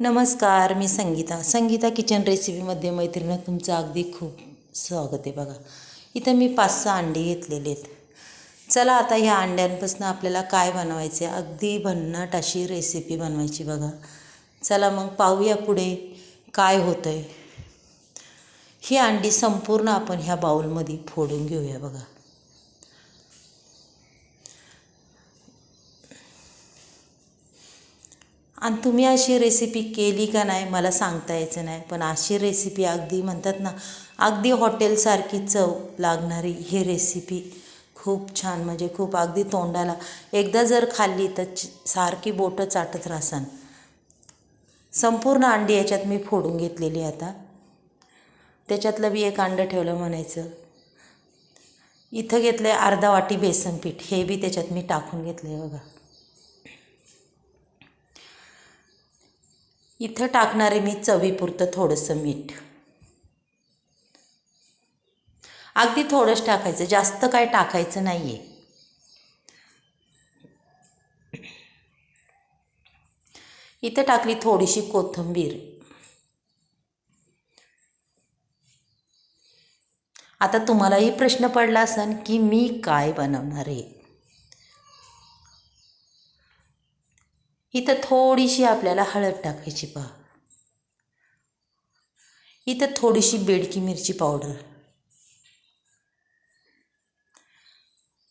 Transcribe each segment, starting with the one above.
नमस्कार मी संगीता. संगीता किचन रेसिपीमध्ये मैत्रिणं तुमचं अगदी खूप स्वागत आहे बघा. इथं मी पाच सहा अंडी घेतलेले आहेत. चला आता ह्या अंड्यांपासून आपल्याला काय बनवायचे आहे अगदी भन्नाट अशी रेसिपी बनवायची बघा. चला मग पाहूया पुढे काय होतं आहे ही अंडी संपूर्ण आपण ह्या बाऊलमध्ये फोडून घेऊया बघा. आणि तुम्ही अशी रेसिपी केली का नाही मला सांगता यायचं नाही. पण अशी रेसिपी अगदी म्हणतात ना अगदी हॉटेलसारखी चव लागणारी ही रेसिपी खूप छान. म्हणजे खूप अगदी तोंडाला. एकदा जर खाल्ली तर सारखी बोटं चाटत राहसान संपूर्ण अंडी याच्यात मी फोडून घेतलेली आता. त्याच्यातलं बी एक अंडं ठेवलं म्हणायचं. इथं घेतलं आहे अर्धा वाटी बेसन पीठ हे बी त्याच्यात मी टाकून घेतलं आहे बघा. इथं टाकणारे मी चवीपुरतं थोडंसं मीठ. अगदी थोडंच टाकायचं जास्त काय टाकायचं नाही आहे इथं टाकली थोडीशी कोथिंबीर. आता तुम्हालाही प्रश्न पडला असेल की मी काय बनवणार आहे? इथं थोडीशी आपल्याला हळद टाकायची पहा. इथं थोडीशी बेडकी मिरची पावडर.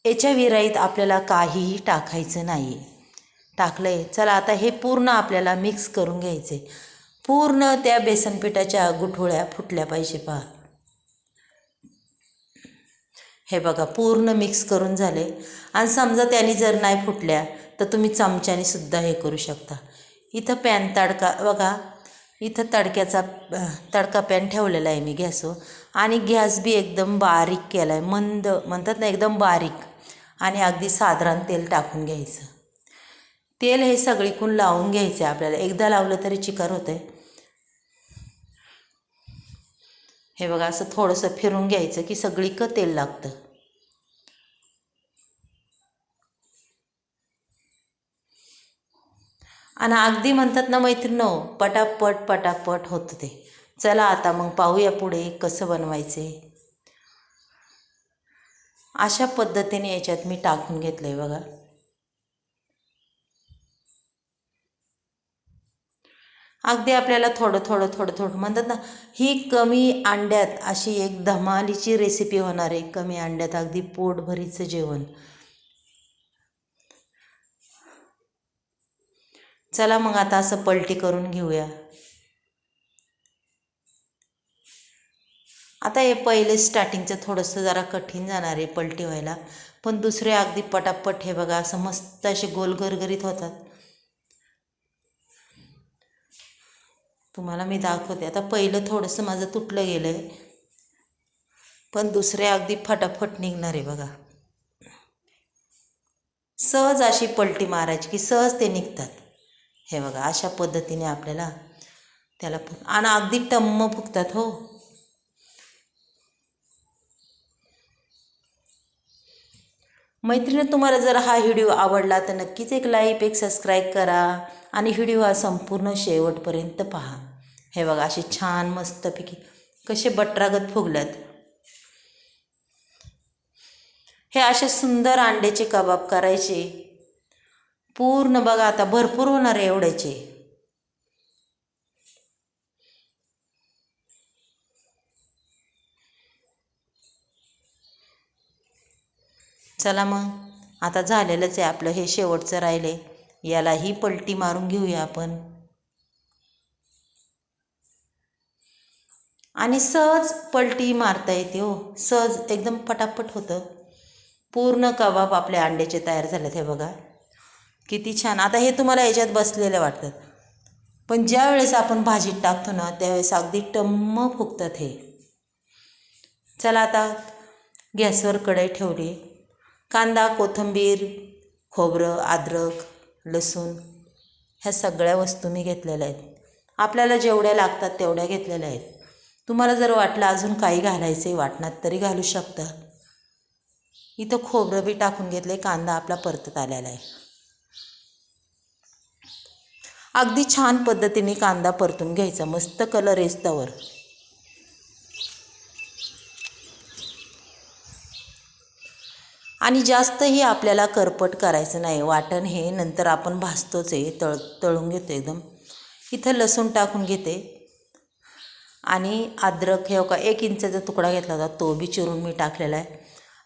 याच्या विराईत आपल्याला काहीही टाकायचं नाही. टाकलं आहे चला आता हे पूर्ण आपल्याला मिक्स करून घ्यायचे पूर्ण त्या बेसनपिठाच्या गुठोळ्या फुटल्या पाहिजे पहा. हे बघा पूर्ण मिक्स करून झाले. आणि समजा त्याने जर नाही फुटल्या तर तुम्ही चमच्याने सुद्धा हे करू शकता. इथं पॅन तडका बघा इथं तडक्याचा तडका पॅन ठेवलेला आहे मी गॅसवर आणि गॅस बी एकदम बारीक केला आहे मंद म्हणतात ना एकदम बारीक. आणि अगदी साधारण तेल टाकून घ्यायचं. तेल हे सगळीकून लावून घ्यायचं आहे आपल्याला. एकदा लावलं तरी चिकार होतं आहे हे बघा असं थोडंसं फिरून घ्यायचं की सगळीकडं तेल लागतं. आणि अगदी म्हणतात ना मैत्रिणो पटापट पटापट होतं ते. चला आता मग पाहूया पुढे कसं बनवायचे. अशा पद्धतीने याच्यात मी टाकून घेतलं आहे बघा. अगदी आपल्याला थोडं थोडं थोडं थोडं. म्हणतात ना ही कमी अंड्यात अशी एक धमालीची रेसिपी होणार आहे. कमी अंड्यात अगदी पोटभरीचं जेवण. चला मग आता असं पलटी करून घेऊया. आता हे पहिले स्टार्टिंगचं थोडंसं जरा कठीण जाणार आहे पलटी व्हायला. पण दुसरे अगदी पटापट हे बघा असं मस्त असे गोल गरगरीत होतात. तुम्हाला मी दाखवते. आता पहिलं थोडंसं माझं तुटलं गेलं आहे पण दुसरे अगदी फटाफट निघणार आहे बघा. सहज अशी पलटी मारायची की सहज ते निघतात. हे बघा अशा पद्धतीने आपल्याला त्याला फुक आणि अगदी टम्म फुगतात हो. मैत्रिणी तुम्हाला जर हा व्हिडिओ आवडला तर नक्कीच एक लाईक एक सबस्क्राईब करा आणि व्हिडिओ हा संपूर्ण शेवटपर्यंत पहा. हे बघा असे छान मस्तपैकी कसे बटरागत फुगल्यात. हे असे सुंदर अंड्याचे कबाब करायचे. पूर्ण बघा आता भरपूर होणार आहे एवढ्याचे. चला मग. आता झालेलंच आहे आपलं हे शेवटचं राहिले यालाही पलटी मारून घेऊया आपण. आणि सहज पलटी मारता येते हो. सहज एकदम पटापट होतं. पूर्ण कबाब आपल्या अंड्याचे तयार झालेत हे बघा. किती छान. आता हे तुम्हाला याच्यात बसलेले वाटतात. पण ज्या वेळेस आपण भाजीत टाकतो ना त्यावेळेस अगदी टम्म फुगतात हे. चला आता गॅसवर कढई ठेवली. कांदा कोथिंबीर खोबरं अद्रक लसूण ह्या सगळ्या वस्तू मी घेतलेल्या आहेत. आपल्याला जेवढ्या लागतात तेवढ्या घेतलेल्या आहेत. तुम्हाला जर वाटलं अजून काही घालायचं आहे वाटणात तरी घालू शकता. इथं खोबरं बी टाकून घेतलं कांदा आपला परतत आलेला आहे. अगदी छान पद्धतीने कांदा परतून घ्यायचा मस्त कलर येस्तवर आणि जास्तही आपल्याला करपट करायचं नाही. वाटण हे नंतर आपण भाजतोच आहे तळ तळून घेतो एकदम. इथं लसूण टाकून घेते. आणि अद्रक हे का एक इंचाचा तुकडा घेतला होता तो बी चिरून मी टाकलेला आहे.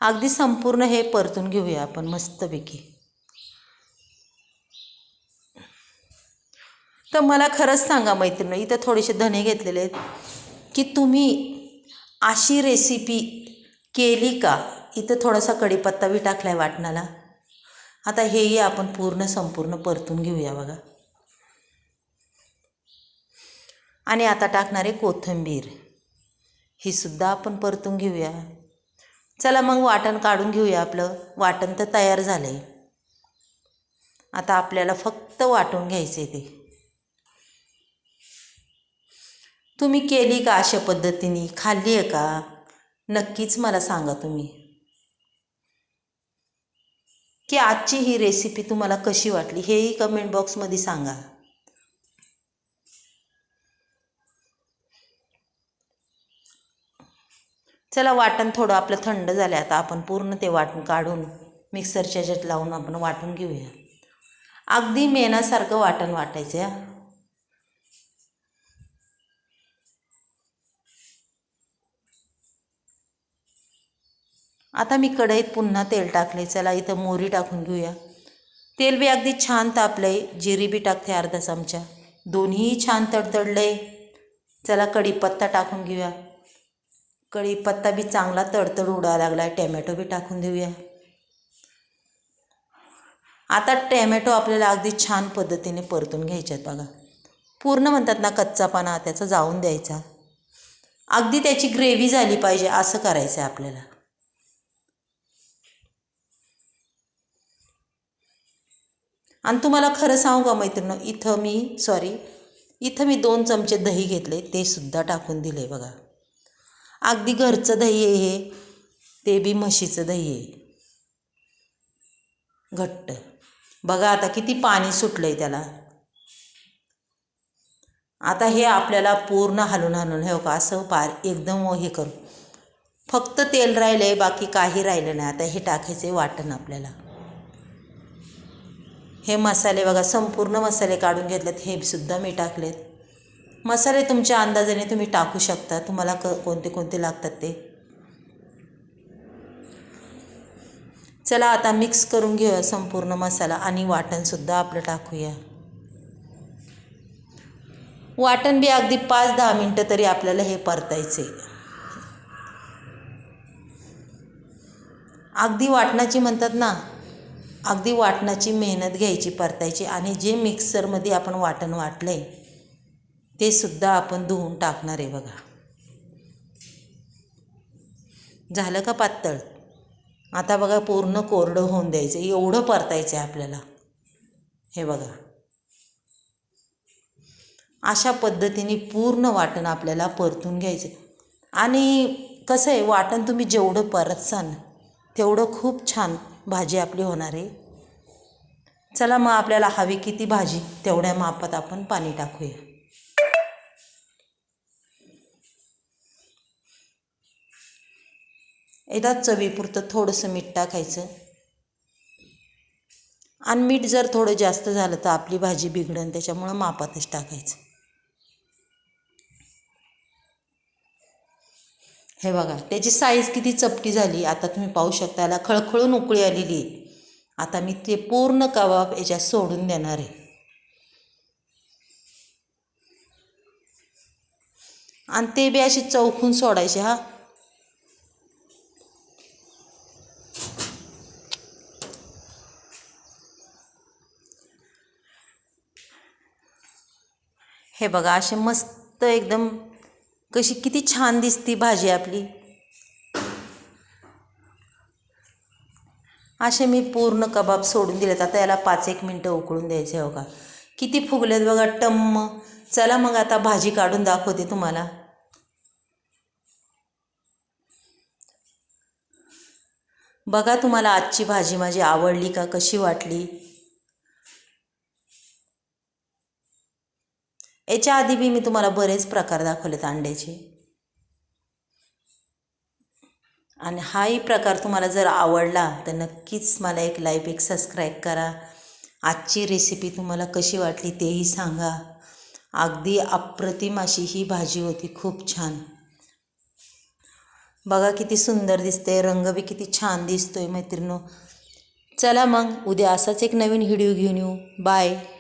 अगदी संपूर्ण हे परतून घेऊया आपण मस्तपैकी. तर मला खरंच सांगा मैत्रिणी इथं थोडेसे धने घेतलेले आहेत. की तुम्ही अशी रेसिपी केली का? इथं थोडासा कढीपत्ता बी टाकला आहे वाटणाला. आता हेही आपण पूर्ण संपूर्ण परतून घेऊया बघा. आणि आता टाकणारे कोथिंबीर. ही सुद्धा आपण परतून घेऊया. चला मग वाटण काढून घेऊया आपलं. वाटण तर तयार झालं आहे आता आपल्याला फक्त वाटून घ्यायचे ते. तुम्ही केली का अशा पद्धतीने? खाल्ली आहे का? नक्कीच मला सांगा तुम्ही. की आजची ही रेसिपी तुम्हाला कशी वाटली हेही कमेंट बॉक्समध्ये सांगा. चला वाटण थोडं आपलं थंड झालं आता आपण पूर्ण ते वाटण काढून मिक्सरच्या जट लावून आपण वाटून घेऊया. अगदी मेणासारखं वाटण वाटायचं आता मी कढईत पुन्हा तेल टाकले चला इथं मोहरी टाकून घेऊया. तेल बी अगदी छान तापलं आहे जिरी बी टाकते अर्धा चमचा. दोन्हीही छान तडतडलं आहे चला कढीपत्ता टाकून घेऊया. कढीपत्ता बी चांगला तडतड उडायला लागला आहे टॅमॅटो बी टाकून देऊया. आता टॅमॅटो आपल्याला अगदी छान पद्धतीने परतून घ्यायच्यात बघा. पूर्ण म्हणतात ना कच्चापणा त्याचा जाऊन द्यायचा. अगदी त्याची ग्रेव्ही झाली पाहिजे असं करायचं आहे आपल्याला. आणि तुम्हाला खरं सांगू का मैत्रिणं इथं मी सॉरी इथं मी दोन चमचे दही घेतले ते सुद्धा टाकून दिले बघा. अगदी घरचं दही आहे हे ते बी म्हशीचं दही आहे. घट्ट. बघा आता किती पाणी सुटलं आहे त्याला. आता हे आपल्याला पूर्ण हलून हलून हे का असं पार एकदम हे करू. फक्त तेल राहिलं आहे बाकी काही राहिलं नाही. आता हे टाकायचे वाटण आपल्याला. हे मसाले बघा संपूर्ण मसाले काढून घेतलेत हे सुद्धा मी टाकलेत. मसाले तुमच्या अंदाजाने तुम्ही टाकू शकता तुम्हाला क कोणते कोणते लागतात ते. चला आता मिक्स करून घेऊया संपूर्ण मसाला आणि वाटणसुद्धा आपलं टाकूया. वाटण बी अगदी पाच दहा मिनटं तरी आपल्याला हे परतायचे अगदी वाटणाची म्हणतात ना अगदी वाटणाची मेहनत घ्यायची परतायची आणि जे मिक्सरमध्ये आपण वाटण वाटलं आहे ते सुद्धा आपण धुवून टाकणार आहे बघा. झालं का पातळ? आता बघा पूर्ण कोरडं होऊन द्यायचं. एवढं परतायचं आहे आपल्याला. हे बघा. अशा पद्धतीने पूर्ण वाटण आपल्याला परतून घ्यायचं. आणि कसं आहे वाटण तुम्ही जेवढं परतसाल तेवढं खूप छान भाजी आपली होणार आहे. चला मग आपल्याला हवी किती भाजी तेवढ्या मापात आपण पाणी टाकूया. एकदा चवीपुरतं थोडंसं मीठ टाकायचं. आणि मीठ जर थोडं जास्त झालं तर आपली भाजी बिघडन त्याच्यामुळं मापातच टाकायचं. हे बघा त्याची साईज किती चपटी झाली आता तुम्ही पाहू शकता याला खळखळून उकळी आलेली आहे. आता मी ते पूर्ण कबाब याच्यात सोडून देणार आहे. आणि ते बी असे चौकून सोडायचे हा. हे बघा असे मस्त एकदम कशी किती छान दिसती भाजी आपली. असे मी पूर्ण कबाब सोडून दिलेत. आता याला पाच एक मिनटं उकळून द्यायचे हो का किती फुगलेत बघा टम्म. चला मग आता भाजी काढून दाखवते तुम्हाला. बघा तुम्हाला आजची भाजी माझी आवडली का कशी वाटली? याच्या आधी बी मी तुम्हाला बरेच प्रकार दाखवलेत अंड्याचे. आणि हाही प्रकार तुम्हाला जर आवडला तर नक्कीच मला एक लाईक एक सबस्क्राईब करा. आजची रेसिपी तुम्हाला कशी वाटली तेही सांगा. अगदी अप्रतिम अशी ही भाजी होती खूप छान. बघा किती सुंदर दिसते रंग बी किती छान दिसतोय मैत्रिणो. चला मग उद्या असाच एक नवीन व्हिडिओ घेऊन येऊ. बाय